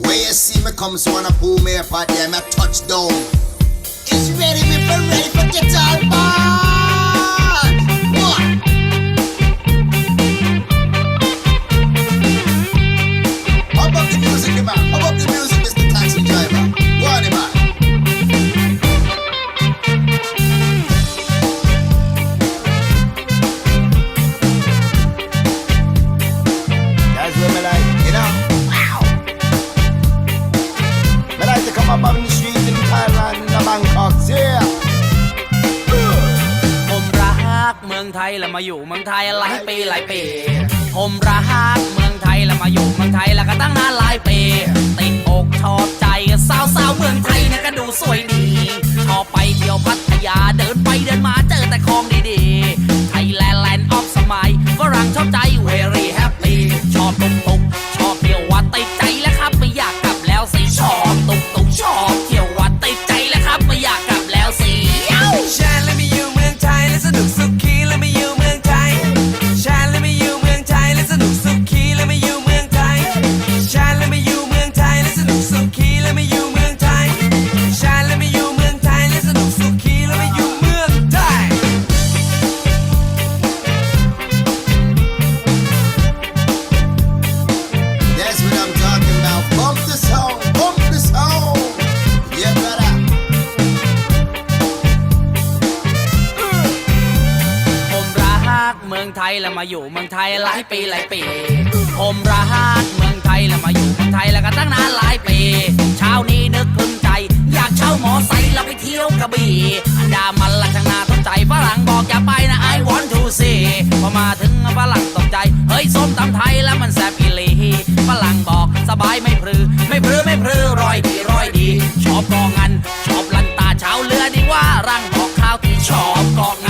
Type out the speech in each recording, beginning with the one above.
Where you see me come, so wanna pull me apart, yeah, me touchdown. It's ready, me for ready for guitar part. Up on the street in Thailand, in Bangkok, yeah. ผมรักเมืองไทยแล้วมาอยู่เมืองไทยหลายปีหลายปี ผมรักเมืองไทยแล้วมาอยู่เมืองไทยแล้วก็ตั้งนานหลายปีติดอกชอบใจสาวสาวๆเมืองไทยนะก็ดูสวยดี ชอบไปเที่ยวพัทยาเดินไปเดินมาเจอแต่ของ ยแล้วมาอยู่เมืองไทยหลายปีหลายปี ผมรักเมืองไทยแล้วมาอยู่เมืองไทยแล้วก็ตั้งนานหลายปี เช้านี้นึกพึงใจ อยากเช่าหมอไซค์แล้วไปเที่ยวกระบี่อันดามันละข้างนาต้นใจฝรั่งบอกอย่าไปนะ I want to see พอมาถึงฝรั่งตกใจ เฮ้ยส้มตำไทยแล้วมันแซ่บอีลีฝรั่งบอกสบายไม่พรือ ไม่พรือไม่พรือรอยดีรอยดี ชอบกองงันชอบลันตาเช้าเรือดีว่ารังบอกข้าวที่ชอบกองงัน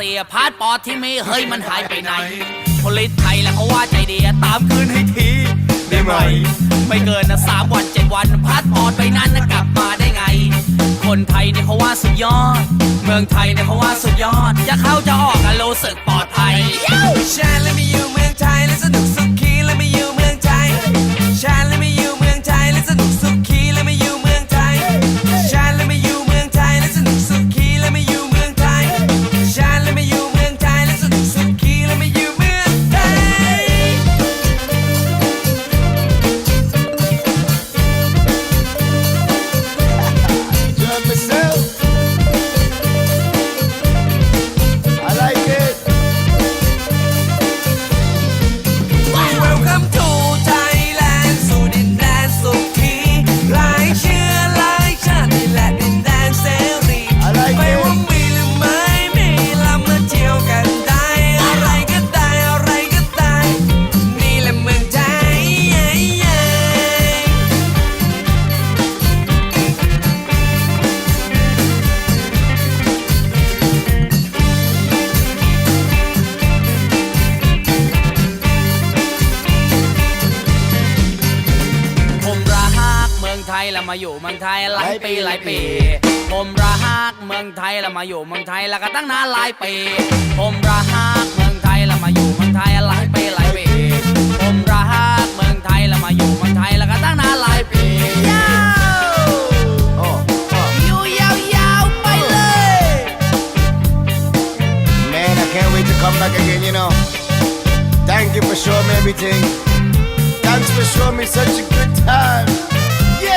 เสียพาสปอร์ตที่มีเฮ้ยมันหายไปไหนผลิตไทยแล้วเขาว่าใจดีตามคืนให้ทีได้ไหมไม่เกินนะสามวันเจ็ดวันพาสปอร์ตไปนั้นนะกลับมาได้ไง คนไทยเนี่ยเขาว่าสุดยอด เมืองไทยเนี่ยเขาว่าสุดยอด จะเข้าจะออกกันรู้สึกปลอดภัยแชร์แมาอยู่เมืองไทยหลายปีหลายปี ผมรักเมืองไทยแล้วมาอยู่เมืองไทยแล้วก็ตั้งนานหลายปี ผมรักเมืองไทยแล้วมาอยู่เมืองไทยหลายปีหลายปี ผมรักเมืองไทยแล้วมาอยู่เมืองไทยแล้วก็ตั้งนานหลายปียาว Oh, oh. อยู่ยาวๆไปเลย Man, I can't wait to come back again, you know. Thank you for showing me everything. Thanks for showing me such a good time.